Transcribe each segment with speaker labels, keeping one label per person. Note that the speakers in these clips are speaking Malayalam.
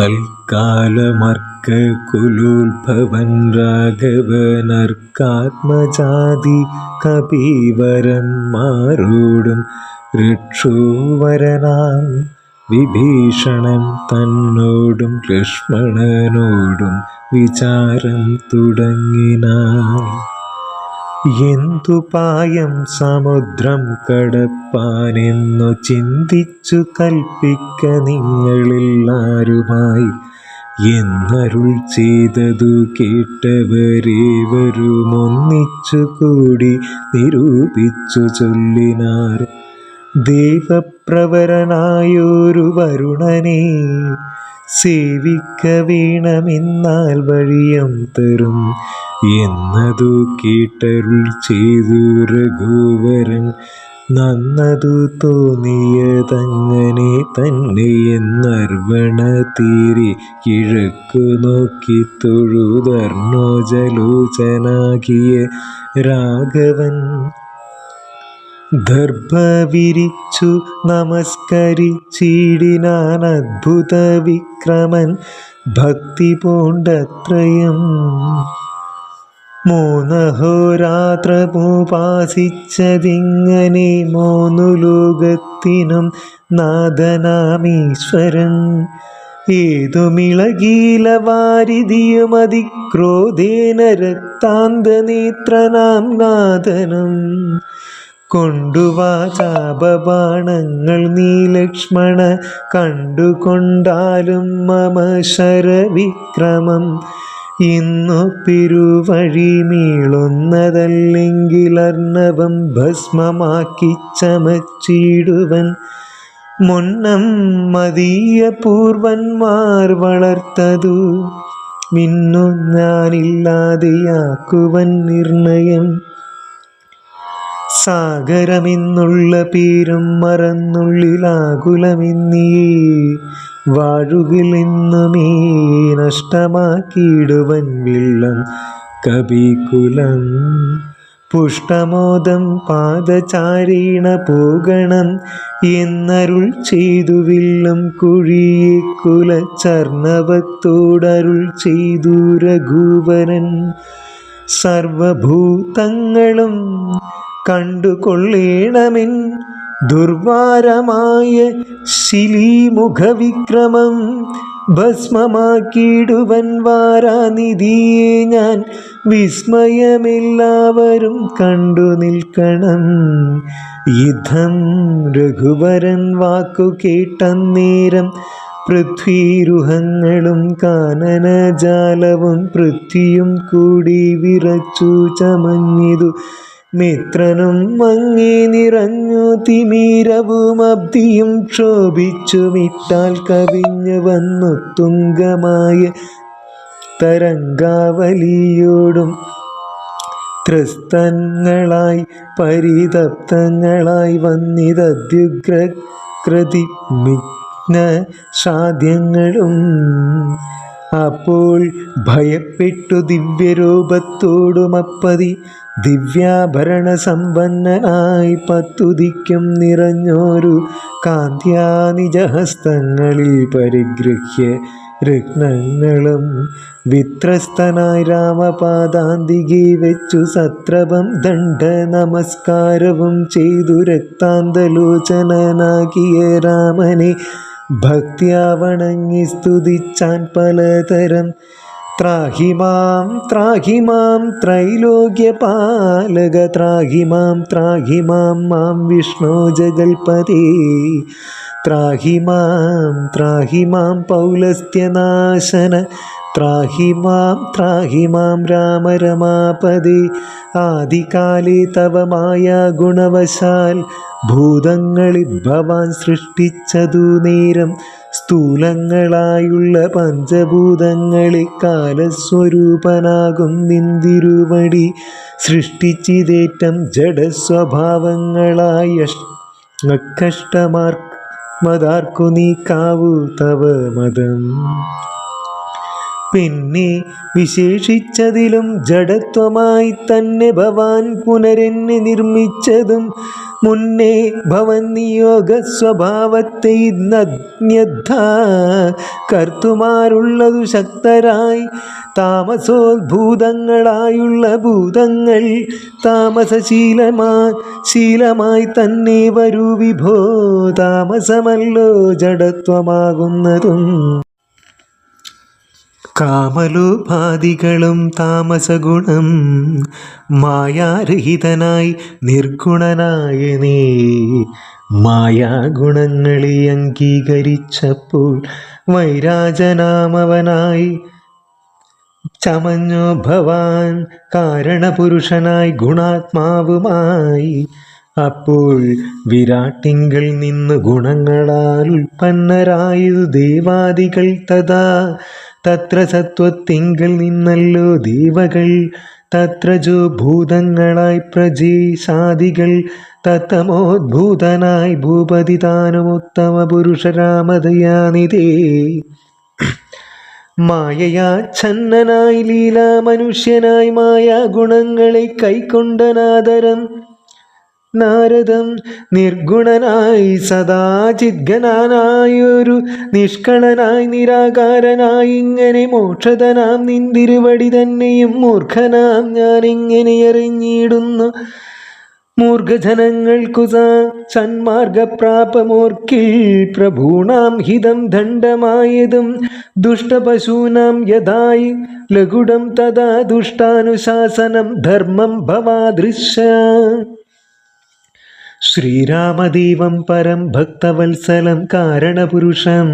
Speaker 1: തൽക്കാലമർക്ക കുലോത്ഭവൻ രാഘവനർക്കാത്മജാതി കപീവരന്മാരോടും രക്ഷോവരനാം. വിഭീഷണൻ തന്നോടും ലക്ഷ്മണനോടും വിചാരം തുടങ്ങിനാൻ എന്തുപായം സമുദ്രം കടപ്പാനെന്നു ചിന്തിച്ചു കൽപ്പിക്ക നിങ്ങളെല്ലാരുമായി. എന്നരുൾ ചെയ്തതു കേട്ടവരേവരും ഒന്നിച്ചു കൂടി നിരൂപിച്ചു ചൊല്ലിനാർ. ദേവപ്രവരനായൊരു വരുണനെ സേവിക്ക വീണമെന്നാൽ വഴിയം തരും. എന്നതു കേട്ടരുൾ ചെയ്തു രഘുവരൻ നന്നതു തോന്നിയതങ്ങനെ തന്നെ എന്നർവണ തീരെ കിഴക്കു നോക്കി തൊഴുതർണോജലോചനാകിയ രാഘവൻ. ദർഭ വിരിച്ചു നമസ്കരിച്ചിടിനാൻ അദ്ഭുത വിക്രമൻ ഭക്തി പൂണ്ടത്രയും മൂന്നഹോരാത്രമുപാസിച്ചതിങ്ങനെ മൂന്നു ലോകത്തിനും നാഥനാമീശ്വരൻ. ഏതുമിളകീല വാരിതിയും അതിക്രോധേന രക്താന്തനേത്രനാം നാഥനം. കൊണ്ടുവാചാപബാണങ്ങൾ നീ ലക്ഷ്മണ കണ്ടുകൊണ്ടാലും മമ ശരവിക്രമം. ഇന്നു പെരുവഴി മീളുന്നതല്ലെങ്കിൽ അർണവം ഭസ്മമാക്കി ചമച്ചിടുവൻ. മുന്നം മതീയ പൂർവന്മാർ വളർത്തതു. മിന്നു ഞാനില്ലാതെയാക്കുവൻ നിർണയം സാഗരമെന്നുള്ള പേരും മറന്നുള്ളിലാകുലമെന്നീ വാഴുകിലെന്നുമേ നഷ്ടമാക്കിയിടുവൻ വില്ലം കവികുലം പുഷ്ടമോദം പാദചാരീണ പോകണം എന്നരുൾ ചെയ്തു വില്ലും കുഴിയെ കുലചർണവത്തോടരുൾ ചെയ്തു രഘുവരൻ. സർവഭൂതങ്ങളും കണ്ടുകൊള്ളേണമെൻ ദുർവാരമായ ശിലീമുഖവിക്രമം. ഭസ്മമാക്കിയിടുവൻ വാരാനിധിയെ ഞാൻ വിസ്മയമെല്ലാവരും കണ്ടു നിൽക്കണം. യുദ്ധം രഘുവരൻ വാക്കു കേട്ടന്നേരം പൃഥ്വീരുഹങ്ങളും കാനനജാലവും പൃഥ്വിയും കൂടി വിറച്ചു ചമഞ്ഞിതു. മിത്രനും മങ്ങി നിറഞ്ഞു തിമീരവും അബ്ദിയും ക്ഷോഭിച്ചു മിട്ടാൽ കവിഞ്ഞു വന്നു തുങ്കമായ തരംഗാവലിയോടും ത്രസ്തങ്ങളായി പരിതപ്തങ്ങളായി വന്നിതദ്യുഗ്ര കൃതി വിഘ്ന സാധ്യങ്ങളും അപ്പോൾ ഭയപ്പെട്ടു ദിവ്യരൂപത്തോടുമപ്പതി ദിവ്യാഭരണ സമ്പന്ന സമ്പന്നനായി പത്തുതിക്കും നിറഞ്ഞോരു കാന്ത്യാനിജഹസ്തങ്ങളിൽ പരിഗൃഹ്യ രത്നങ്ങളും വിത്രസ്തനായി രാമപാദാന്തികെ വെച്ചു സത്രപം ദണ്ഡ നമസ്കാരവും ചെയ്തു രക്താന്തലോചനനാകിയ രാമനെ ഭക്ത്യാ വണങ്ങി സ്തുതിച്ചാൻ പലതരം ത്രാഹിമാം ത്രാഹിമാം ത്രൈലോക്യപാലക ത്രാഹിമാം ത്രാഹിമാം മാം വിഷ്ണു ജഗൽപതി. ത്രാഹിമാം ത്രാഹിമാം പൗലസ്ത്യനാശന ത്രാഹിമാം ത്രാഹിമാം രാമരമാപദേ ആദികാലേ തവ മായ ഗുണവശാൽ ഭൂതങ്ങളിൽ ഭവാൻ സൃഷ്ടിച്ചതു നേരം സ്ഥൂലങ്ങളായുള്ള പഞ്ചഭൂതങ്ങളെ കാലസ്വരൂപനാകും നിന്തിരുവടി. സൃഷ്ടിച്ചിതേറ്റം ജഡസ്വഭാവങ്ങളായ കഷ്ടമാർ മതാർക്കു നീക്കാവൂ തവ മതം. പിന്നെ വിശേഷിച്ചതിലും ജഡത്വമായി തന്നെ ഭവാൻ പുനരെന്നെ നിർമ്മിച്ചതും മുന്നേ ഭവൻ നിയോഗ സ്വഭാവത്തെ ഇന്നജ്ഞദ്ധ കർത്തുമാരുള്ളതു ശക്തരായി. താമസോദ്ഭൂതങ്ങളായുള്ള ഭൂതങ്ങൾ താമസശീലമാ ശീലമായി തന്നെ വരൂ വിഭോ. താമസമല്ലോ ജഡത്വമാകുന്നതും. കാമലോപാധികളും താമസഗുണം മായാരഹിതനായി നിർഗുണനായ നീ. മായാഗുണങ്ങളെ അംഗീകരിച്ചപ്പോൾ വൈരാജനാമവനായി ചമഞ്ഞോ ഭവാൻ കാരണപുരുഷനായി ഗുണാത്മാവുമായി. അപ്പോൾ വിരാട്ടിങ്കൽ നിന്ന് ഗുണങ്ങളാൽ ഉൽപ്പന്നരായതു ദേവാദികൾ തഥാ തത്ര സത്വത്തിങ്കൽ നിന്നല്ലോ ദേവകൾ. തത്ര ജോ ഭൂതങ്ങളായി പ്രജീസാദികൾ തത്തമോദ്ഭൂതനായി ഭൂപതി താനുമുത്തമ മായയാ മായയാച്ഛന്നനായി ലീല മനുഷ്യനായി മായ ഗുണങ്ങളെ കൈക്കൊണ്ടനാദരം നാരദം നിർഗുണനായി സദാ ചിദ്ഗനായൊരു നിഷ്കളനായി നിരാകാരനായി ഇങ്ങനെ മോക്ഷതനാം നിന്തിരുവടി തന്നെയും മൂർഖനാം ഞാൻ ഇങ്ങനെ എറിഞ്ഞിടുന്നു മൂർഖജനങ്ങൾക്കു സന്മാർഗപ്രാപമോർക്കിൽ പ്രഭൂണാം ഹിതം ദണ്ഡമായതും ദുഷ്ടപശൂനാം യഥായി ലഘുടം തഥാ ദുഷ്ടാനുശാസനം ധർമ്മം ഭവാദൃശ ശ്രീരാമദീവം പരം ഭക്തവത്സലം കാരണപുരുഷം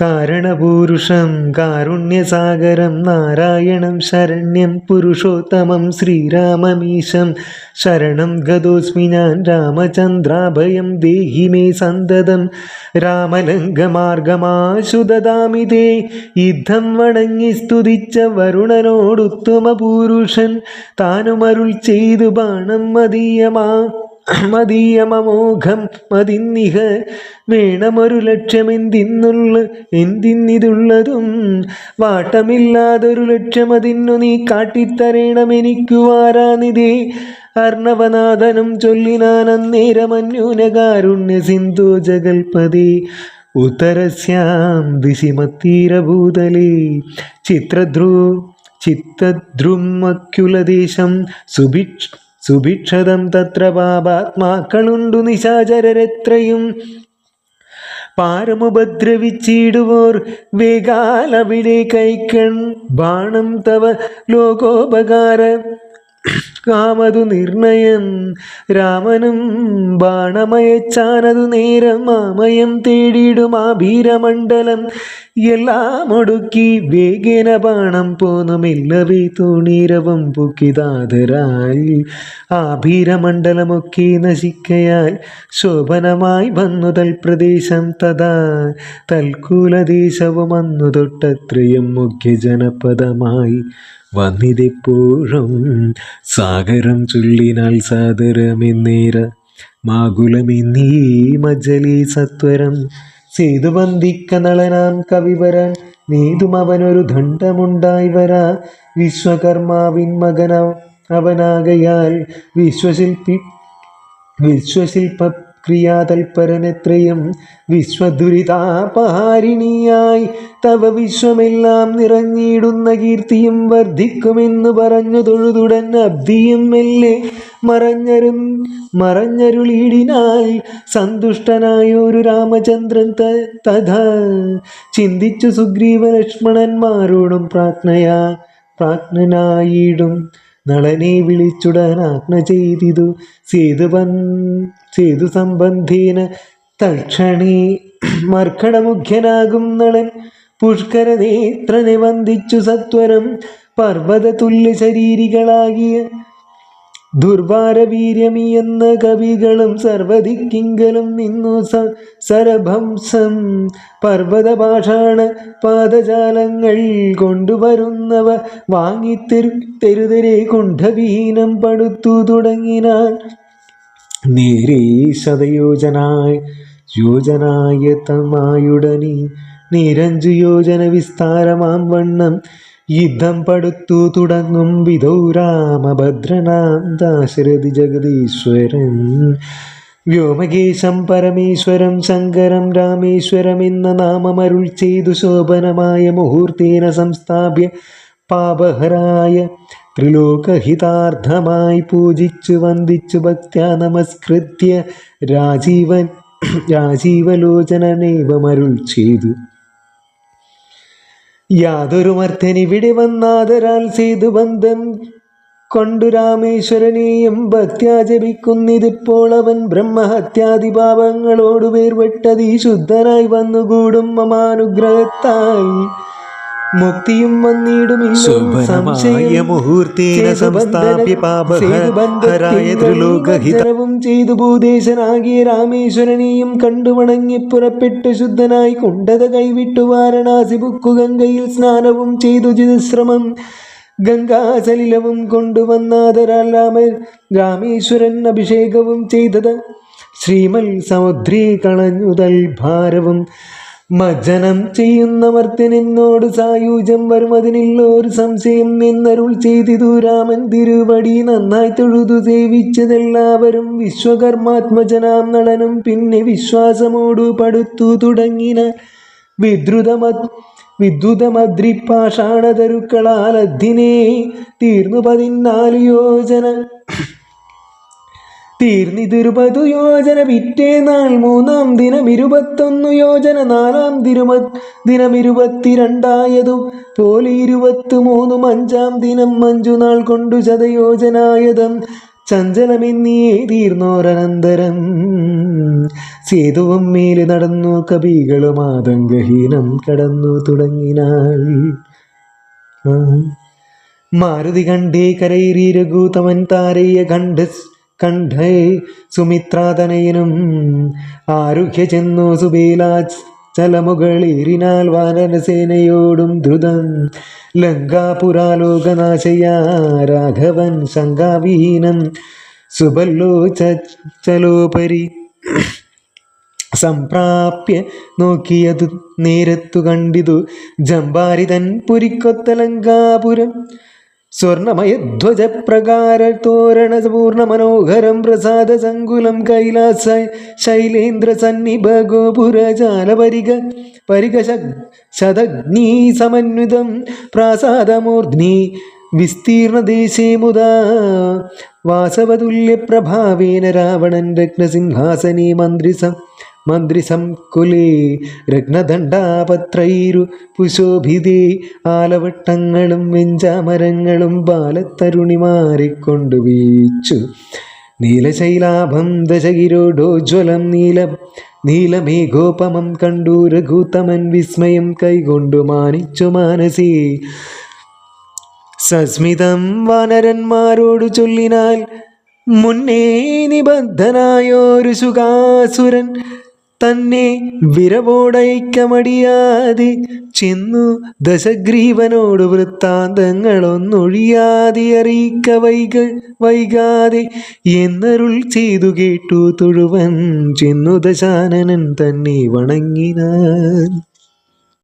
Speaker 1: കാരണപൂരുഷം കാരുണ്യസാഗരം നാരായണം ശരണ്യം പുരുഷോത്തമം ശ്രീരാമമീശം. ശരണം ഗതോസ്മി ഞാൻ രാമചന്ദ്രാഭയം ദേഹി മേ സന്തതം. രാമലംഘമാർഗമാശുദാമി തേ യുദ്ധം വണങ്ങി സ്തുതിച്ച വരുണനോടുത്തമ പൂരുഷൻ താനുമരുൾ ചെയ്തു ബാണം മതീയമാ മതീയമമോഘം മതിന്നിഹ വേണമൊരു ലക്ഷ്യമെന്തിന്നുള്ള എന്തിന്നിതുള്ളതും വാട്ടമില്ലാതൊരു ലക്ഷ്യമതിന്നു നീ കാട്ടിത്തരേണമെനിക്കു വാരാനിതേ അർണവനാഥനും ചൊല്ലിനാൻ അന്നേരമന്യൂനകാരുണ്യ സിന്ധു ജഗൽപതി ഉത്തരസ്യാം ദിശിമത്തീരഭൂതലേ. ചിത്രധ്രു ചിത്തദ്രുമക്കുലദേശം സുഭിക്ഷ സുഭിക്ഷതം തത്ര പാപാത്മാക്കളുണ്ടു നിശാചരരെത്രയും. പാരമുപദ്രവിച്ചിടുവോർ വേഗാലവിടെ കൈക്കൺ ബാണം തവ ലോകോപകാര. കാമതു നിർണയം. രാമനും ബാണമയച്ചാനതു നേരം മാമയം തേടിയിടും ആ ഭീരമണ്ഡലം എല്ലാം ഒടുക്കി വേഗേന ബാണം പോന്നുമില്ലവേ തോണീരവം പൊക്കിതാതരായി ആ ഭീരമണ്ഡലമൊക്കെ നശിക്കയാൽ ശോഭനമായി വന്നു തൽപ്രദേശം തഥാ. തൽക്കൂലദേശവും അന്നു തൊട്ടത്രയും മുഖ്യ ജനപദമായി വന്നിതെപ്പോഴും സാഗരം ചുള്ളിനാൽ സാദരമെന്നേര മാകുലമെന്നീ മജലി സത്വരം. സേതുബന്ധിക്ക നളനാം കവിവരൻ നീതും അവനൊരു ദണ്ഡമുണ്ടായി വരാ. വിശ്വകർമാവിൻ മകന അവനാകയാൽ വിശ്വശില്പി വിശ്വശില്പ ക്രിയാതൽപരനെത്രയും വിശ്വദുരിതാപഹാരിണിയായി തവ വിശ്വമെല്ലാം നിറഞ്ഞിടുന്ന കീർത്തിയും വർദ്ധിക്കുമെന്ന് പറഞ്ഞു തൊഴുതുടൻ അബ്ദിയും മെല്ലെ മറഞ്ഞരു മറഞ്ഞരുളിയിടിനാൽ സന്തുഷ്ടനായൊരു രാമചന്ദ്രൻ തഥ ചിന്തിച്ചു സുഗ്രീവ ലക്ഷ്മണന്മാരോടും പ്രാജ്ഞയാ പ്രാജ്ഞനായിടും നളനെ വിളിച്ചുടൻ ആജ്ഞ ചെയ്തിതു സേതുബൻ സേതു സംബന്ധീന തൽക്ഷണേ. മർക്കടമുഖ്യനാകും നളൻ. പുഷ്കര നേത്രനെ വന്ദിച്ചു സത്വരം. പർവത തുല്യ ശരീരികളാകിയ ദുർവാരവീര്യമി എന്ന കവികളും സർവദിക്കിങ്കലും നിന്നു സ സരഭംസം. പർവതപാഷാണ പാദജാലങ്ങൾ കൊണ്ടുവരുന്നവ വാങ്ങിത്തെരു തെരുതരെ കുണ്ഠവീനം പടുത്തു തുടങ്ങിനാൻ നേരെ ശതയോജനായ യോജനായതമായുടനി നീരഞ്ചു യോജന വിസ്താരമാം വണ്ണം യുദ്ധം പടുത്തു തുടങ്ങും വിധൗ രാമഭദ്രനാം ദാശരഥി ജഗദീശ്വരൻ. വ്യോമകേശം പരമേശ്വരം ശങ്കരം രാമേശ്വരം എന്ന നാമമരുൾ ചെയ്തു ശോഭനമായ മുഹൂർത്തേന സംസ്ഥാപ്യ പാപഹരായ ത്രിലോകഹിതാർത്ഥമായി പൂജിച്ചു വന്ദിച്ചു ഭക്ത്യാ നമസ്കൃത്യ രാജീവൻ രാജീവലോചനനേവമരുൾ ചെയ്തു. യാതൊരു മർത്തനിവിടെ വന്നാദരാൽ ചെയ്തു ബന്ധം കൊണ്ടു രാമേശ്വരനെയും ഭക്ത്യാ ജപിക്കുന്നിതിപ്പോൾ അവൻ ബ്രഹ്മഹത്യാദി വേർപെട്ടത് വേർപെട്ടതീ ശുദ്ധനായി വന്നുകൂടും മമാനുഗ്രഹത്തായി. മുക്തിയും വന്നിടും
Speaker 2: ത്രിലോകഹിതവും മുഹൂർത്തേന സംസ്ഥാപ്യ പാപഹരായ ത്രിലോകഹിത
Speaker 1: വും ചെയ്തു ഭൂദേശനാകിയ രാമേശ്വരനെയും കണ്ടു വണങ്ങി പുറപ്പെട്ടു ശുദ്ധനായി കുണ്ടത കൈവിട്ടു വാരണാസി ബുക്കു ഗംഗയിൽ സ്നാനവും ചെയ്തു ചിതശ്രമം ഗംഗാസലിലവും കൊണ്ടുവന്നാദരാൽ രാമ രാമേശ്വരൻ അഭിഷേകവും ചെയ്തത്. ശ്രീമൽ സമുദ്രീ കളഞ്ഞുതൽ ഭാരവും. മജ്ജനം ചെയ്യുന്നവർക്ക് നിന്നോട് വരും. അതിനില്ല ഒരു സംശയം നിന്നരുൾ ചെയ്തിതു. രാമൻ തിരുവടി നന്നായി തൊഴുതു. സേവിച്ചതെല്ലാവരും വിശ്വകർമാത്മജനാം നടനും. പിന്നെ വിശ്വാസമോടു പടുത്തു തുടങ്ങിന വിദ്രുതമ വിദ്യുതമദ്രിപ്പാഷാണതരുക്കളാൽ അദ്ധിനേ തീർന്നു പതിനാല് യോജന തീർന്നിതിരുപതു യോജന പിറ്റേ നാൾ മൂന്നാം ദിനം ഇരുപത്തൊന്നു യോജന നാലാം തിരുമ ദിനം ഇരുപത്തിരണ്ടായതു പോലെ ഇരുപത്തി മൂന്നും അഞ്ചാം ദിനം അഞ്ചു നാൾ കൊണ്ടു ശതയോജനായതം ചഞ്ചലമെന്നിയേ തീർന്നോരനന്തരം. സേതുവും മേലെ നടന്നു കവികളും ആതങ്കഹീനം കടന്നു തുടങ്ങിനാൾ. മാരുതി കണ്ടേ കരയിരി രഘു തമൻ താരയ്യ കണ്ഠ കണ്ഠേ സുമിത്രാതനയനും ആരുഹ്യ ചെന്നു സുബീലാജ് ചലമുകളേറിനാൽ വാനരസേനയോടും ധ്രുതം ലങ്കാപുരാലോകനാശയാ രാഘവൻ ശങ്കാവിഹീനം സുബല്ലോ ചലോപരി സംപ്രാപ്യ നോക്കിയതു നേരത്തു കണ്ടിതു ജമ്പാരിതൻ പുരിക്കൊത്തലങ്കാപുരം തോരണ പൂർണ മനോഹരം പ്രസാദ സങ്കുലം കൈലാസ ശൈലേന്ദ്ര സന്നിഭ ഗോപുരജാലപരിക പരിക ശതഗ്നി സമന്വിതം പ്രാസാദമൂർധ്നി വിസ്തീർണദേശേ മുതാ വാസവതുല്യപ്രഭാവേന രാവണൻ രത്നസിംഹാസനി മന്ത്രിസം മന്ത്രിസംകുലേ രത്നദണ്ഡാപത്രൈരു പുശോഭിതേ ആലവട്ടങ്ങളും വെഞ്ചാമരങ്ങളും ബാലത്തരുണിമാരെക്കൊണ്ടു വീച്ചു. നീലശൈലാഭം ദശകിരോഡോജ്വലം നീല നീലമേഘോപമം കണ്ടു രഘുതമൻ വിസ്മയം കൈകൊണ്ടു മാനിച്ചു മാനസേ. സസ്മിതം വാനരന്മാരോട് ചൊല്ലിനാൽ മുന്നേ നിബദ്ധനായോരു സുഖാസുരൻ തന്നെ വിരവോടൈക്കമടിയാതെ ചെന്നു ദശഗ്രീവനോട് വൃത്താന്തങ്ങളൊന്നൊഴിയാതെ അറിയിക്ക വൈക വൈകാതെ എന്നരുൾ ചെയ്തു കേട്ടു തൊഴുവൻ ചെന്നു ദശാനനൻ തന്നെ വണങ്ങിനാൻ.